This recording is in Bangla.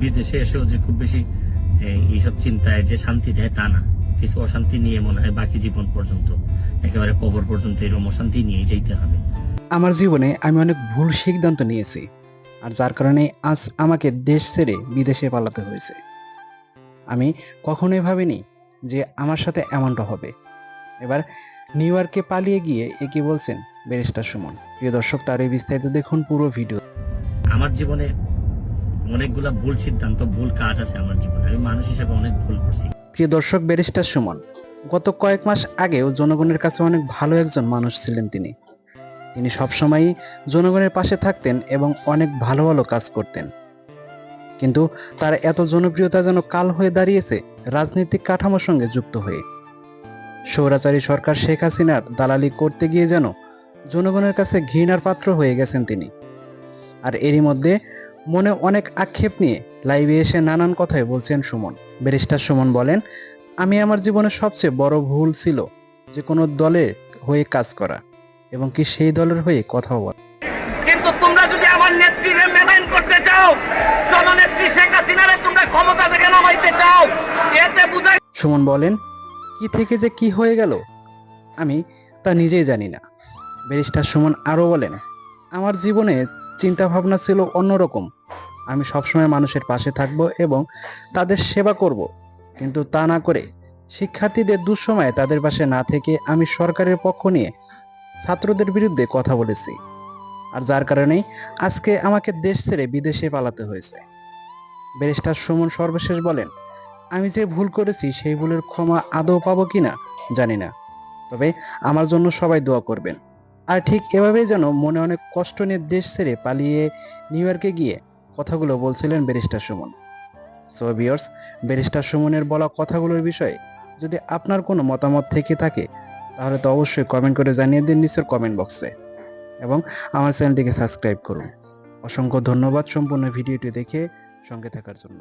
বিদেশে এসেও যে খুব বেশি এইসব চিন্তায় যে শান্তি দেয় তা না। কিছু অশান্তি নিয়ে মনে হয় বাকি জীবন পর্যন্ত একেবারে কবর পর্যন্ত এরকম অশান্তি নিয়ে যেতে হবে। আমার জীবনে আমি অনেক ভুল সিদ্ধান্ত নিয়েছি আর যার কারণে আজ আমাকে দেশ ছেড়ে বিদেশে পালাতে হয়েছে। আমি কখনোই ভাবিনি যে আমার সাথে এমনটা হবে। এবার নিউ ইয়র্কে পালিয়ে গিয়ে একে বলছেন ব্যারিস্টার সুমন। প্রিয় দর্শক তার এই বিস্তারিত দেখুন পুরো ভিডিও। আমার জীবনে অনেকগুলা ভুল সিদ্ধান্ত, ভুল কাজ আছে আমার জীবনে। আমি মানুষ হিসেবে অনেক ভুল করছি। প্রিয় দর্শক, ব্যারিস্টার সুমন, গত কয়েক মাস আগেও জনগণের কাছে অনেক ভালো একজন মানুষ ছিলেন তিনি। তিনি সবসময়ই জনগণের পাশে থাকতেন এবং অনেক ভালো ভালো কাজ করতেন। কিন্তু তার এত জনপ্রিয়তা যেন কাল হয়ে দাঁড়িয়েছে রাজনৈতিক কাঠামোর সঙ্গে যুক্ত হয়ে। সৌরাচারী সরকার শেখ হাসিনার দালালি করতে গিয়ে যেন জনগণের কাছে ঘৃণার পাত্র হয়ে গেছেন তিনি। আর এরই মধ্যে মনে অনেক আক্ষেপ নিয়ে লাইভে এসে নানান কথাই বলছেন সুমন। ব্যারিস্টার সুমন বলেন আমি আমার জীবনের সবচেয়ে বড় ভুল ছিল যে কোনো দলে হয়ে কাজ করা এবং কি সেই দলের হয়ে কথা বলা। কিন্তু তোমরা যদি আমার নেত্রীরে মেনটেন করতে চাও জননেত্রী শেখ হাসিনারে তোমরা ক্ষমতা থেকে নামাইতে চাও এতে বুঝাই সুমন বলেন কি থেকে যে কি হয়ে গেল আমি তা নিজেই জানি না। ব্যারিস্টার সুমন আরও বলেন আমার জীবনে চিন্তা ভাবনা ছিল অন্যরকম। আমি সবসময় মানুষের পাশে থাকব এবং তাদের সেবা করব। কিন্তু তা না করে শিক্ষার্থীদের দুঃসময়ে তাদের পাশে না থেকে আমি সরকারের পক্ষ নিয়ে ছাত্রদের বিরুদ্ধে কথা বলেছি। আর যার কারণেই আজকে আমাকে দেশ ছেড়ে বিদেশে পালাতে হয়েছে। ব্যারিস্টার সুমন সর্বশেষ বলেন, আমি যে ভুল করেছি সেই ভুলের ক্ষমা আদৌ পাবো কিনা জানি না। তবে আমার জন্য সবাই দোয়া করবেন। আর ঠিক এভাবেই যেন মনে অনেক কষ্ট নিয়ে দেশ ছেড়ে পালিয়ে নিউ ইয়র্কে গিয়ে কথাগুলো বলছিলেন barrister Suman. So viewers barrister সুমনের বলা কথাগুলোর বিষয়ে যদি আপনার কোনো মতামত থেকে থাকে, তাহলে তো অবশ্যই কমেন্ট করে জানিয়ে দিন নিচের কমেন্ট বক্সে এবং আমার চ্যানেলটিকে সাবস্ক্রাইব করুন। অসংখ্য ধন্যবাদ সম্পূর্ণ ভিডিওটি দেখে সঙ্গে থাকার জন্য।